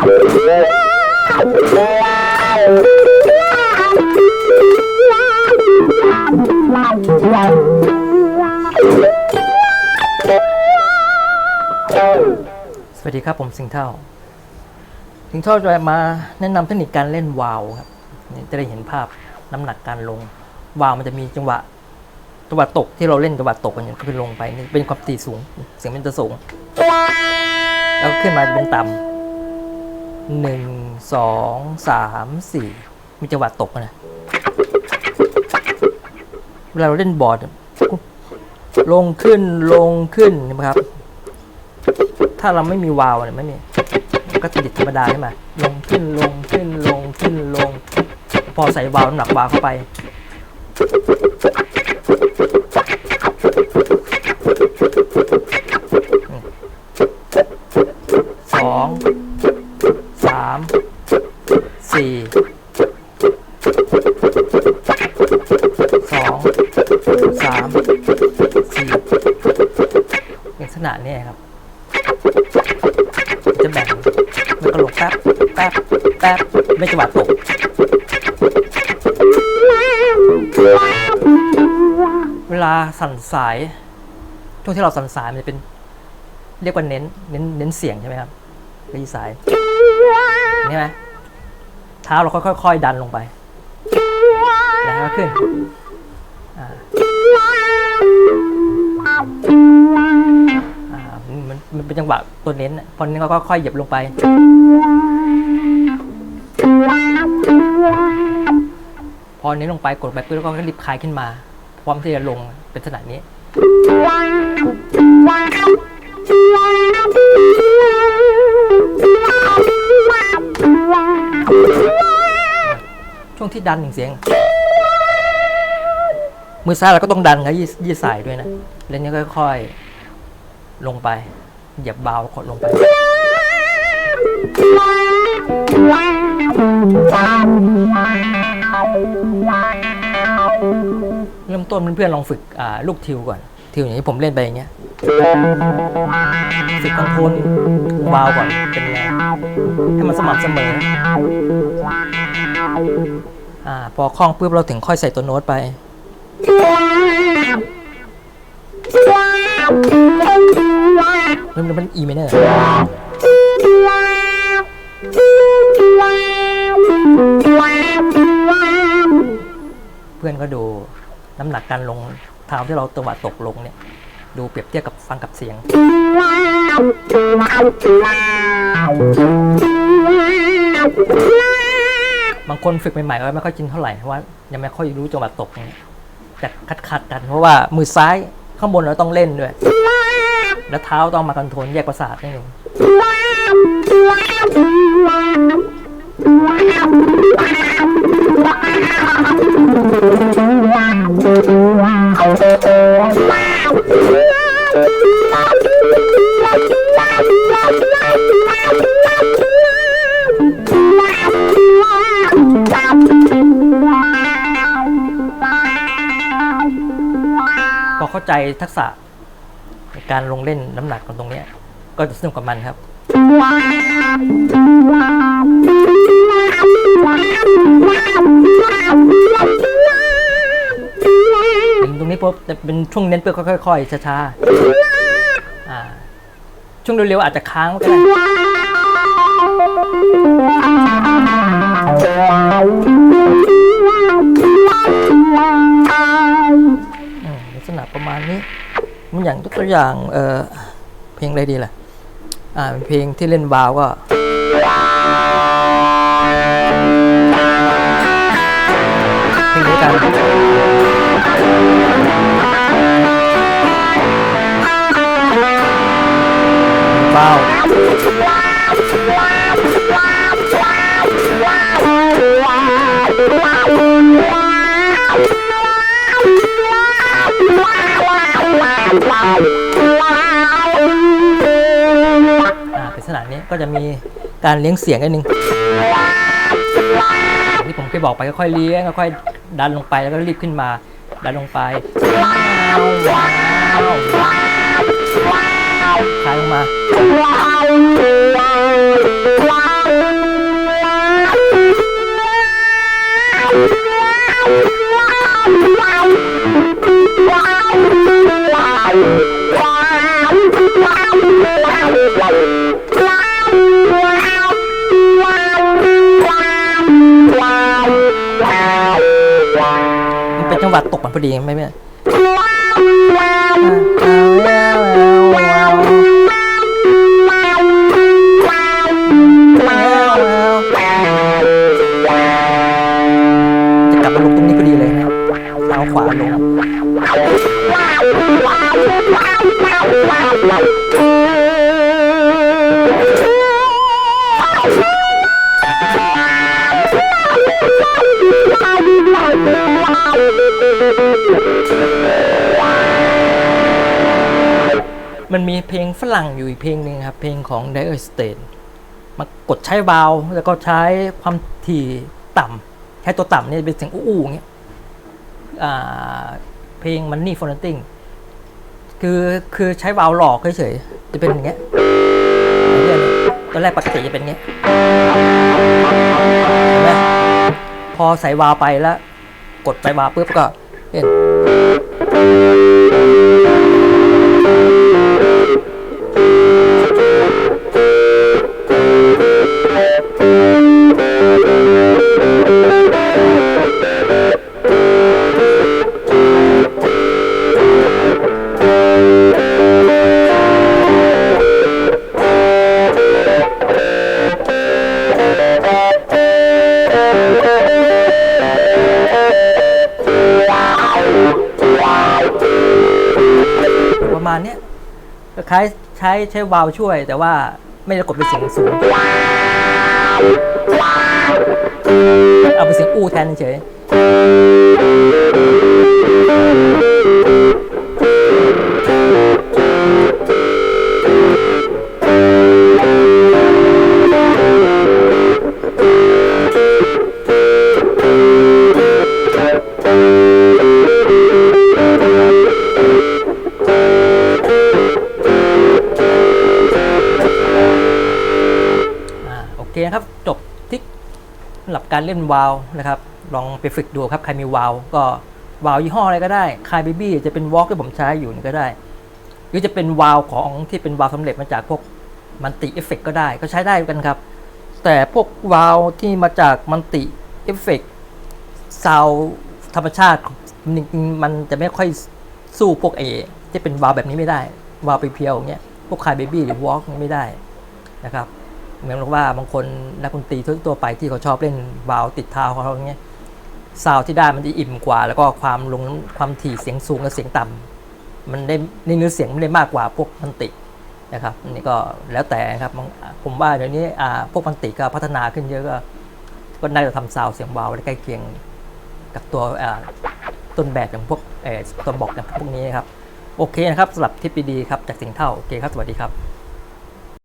สวัสดีครับผมสิงเท่า สิงเท่าจะมาแนะนำเทคนิคการเล่นวาวครับนี่จะได้เห็นภาพน้ำหนักการลง วาวมันจะมีจังหวะจังหวะตกที่เราเล่นจังหวะตกกันเนี่ยก็เป็นลงไปนี่เป็นความตีสูง เสียงมันจะสูง แล้วขึ้นมาจะเป็นต่ำ หนึ่งสองสามสี่มีจังหวะตกนะเวลาเราเล่นบอร์ดลงขึ้นลงขึ้นนะครับ ถ้าเราไม่มีวาล์วเนี่ยไม่มีก็จะดิดธรรมดาใช่ไหมลงขึ้นลงขึ้นลงขึ้นลง พอใส่วาล์วน้ำหนักวาล์วเข้าไป ณะนี้ครับ จะแบ่งมันก็ลงแป๊บแป๊บแป๊บไม่จังหวะตกเวลาสั่นสาย ช่วงที่เราสั่นสายมันจะเป็น เรียกว่าเน้น เน้นเน้นเสียงใช่ไหมครับได้ยินสายนี่ไหมเท้าเราค่อยๆดันลงไปแล้วขึ้นอ่า มันมันเป็นจังหวะตัวเน้นน่ะพอเน้นก็ค่อยๆเหยียบลงไป พอเน้นลงไปกดไปปุ๊บแล้วก็รีบคลายขึ้นมา พร้อมที่จะลงเป็นขนาดนี้ ช่วงที่ดันหนึ่งเสียง มือซ้ายเราก็ต้องดันครับยี่ยี่สายด้วยนะ แล้วนี้ค่อยๆ ลงไปเหยียบเบาขดลงไป เริ่มต้นเพื่อนๆลองฝึกลูกทิวก่อน ทิวอย่างที่ผมเล่นไปอย่างเงี้ยฝึกคอนโทรลวาวก่อนเป็นไงให้มันสม่ำเสมออ่าพอคล่องปุ๊บเราถึงค่อยใส่ตัวโน้ตไป เริ่มเป็น E minor เพื่อนก็ดูน้ำหนักการลงเท้าที่เราจัวตกลงเนี่ย ดูเปรียบเทียบกับฟังกับเสียง บางคนฝึกใหม่ๆก็ไม่ค่อยจินเท่าไหร่เพราะว่ายังไม่ค่อยรู้จังหวะตกเนี่ยแต่คัดๆกันเพราะว่ามือซ้าย ข้างบนเราต้องเล่นด้วย แล้วเท้าต้องมาคอนโทรลแยกประสาทนี่เองเาใจทักษะในการลงเล่นน้ำหนักของตรงนี้ก็จะสนุกกับมันครับ ถึงตรงนี้ปุ๊บจะเป็นช่วงเน้นเพื่อค่อย ๆช้าๆอ่าช่วงเร็วๆอาจจะค้างก็ได้ ประมาณนี้ มันอย่างยกตัวอย่างเออเพลงอะไรดีล่ะ อ่าเป็นเพลงที่เล่นบาวก็เพลงนี้กันวาว ก็จะมีการเลี้ยงเสียงนิดนึงอย่างที่ผมเคยบอกไปค่อยๆเลี้ยงค่อยๆดันลงไปแล้วก็รีบขึ้นมา ดันลงไปคลายลงมามัน อดีไม่เป็นจะกลับมาลงตรงนี้พอดีเลยนะครับเท้าขวาลง เพลงฝรั่งอยู่อีกเพลงหนึ่งครับ เพลงของ d i r Straits มากดใช้วาลแล้วก็ใช้ความถี่ต่ำใช้ตัวต่ำเนี่ยเป็นเสียงอู้ๆอย่างเงี้ยเพลง Money for Nothing คือคือใช้วาลหลอกเฉยๆจะเป็นอย่างเงี้ยเพื่อนตอนแรกปกติจะเป็นเงี้ยเห็นไหมพอใส่วาไปแล้ว กดไปวาปุ๊บก็เห็น มาณเนี้ยคล้ายใช้ใช้วาลช่วย แต่ว่าไม่ได้กดเป็นเสียงสูงเอาเป็นเสียงอู้แทนเฉย การเล่นวาวนะครับ ลองไปฝึกดูครับใครมีวาวก็วาวยี่ห้ออะไรก็ได้คายเบบี้จะเป็นวอล์กที่ผมใช้อยู่นี่ก็ได้ หรือจะเป็นวาวของที่เป็นวาวสำเร็จมาจากพวกมันติเอฟเฟกก็ได้ก็ใช้ได้เหมือนกันครับ แต่พวกวาวที่มาจากมันติเอฟเฟกซาวธรรมชาติมันจะไม่ค่อยสู้พวกเอที่เป็นวาวแบบนี้ไม่ได้ วาล์วเพียวๆอย่างเงี้ยพวกคายเบบี้หรือวอล์กไม่ได้นะครับ เหมือนกับว่าบางคนนักดนตรีทั่วๆไปที่เขาชอบเล่นวาล์วติดเท้าเขาอย่างเงี้ยซาวที่ได้มันจะอิ่มกว่า แล้วก็ความลงความถี่เสียงสูงกับเสียงต่ำมันได้ในเนื้อเสียงมันได้มากกว่าพวกมันตินะครับนี่ก็แล้วแต่ครับผมว่าเดี๋ยวนี้พวกมันติก็พัฒนาขึ้นเยอะก็ก็น่าจะทำซาวเสียงวาวได้ใกล้เคียงกับตัวต้นแบบอย่างพวกตัวบอกอย่างพวกนี้นะครับ โอเคนะครับสำหรับทิปดีครับจากสียงเท่า โอเคครับ สวัสดีครับ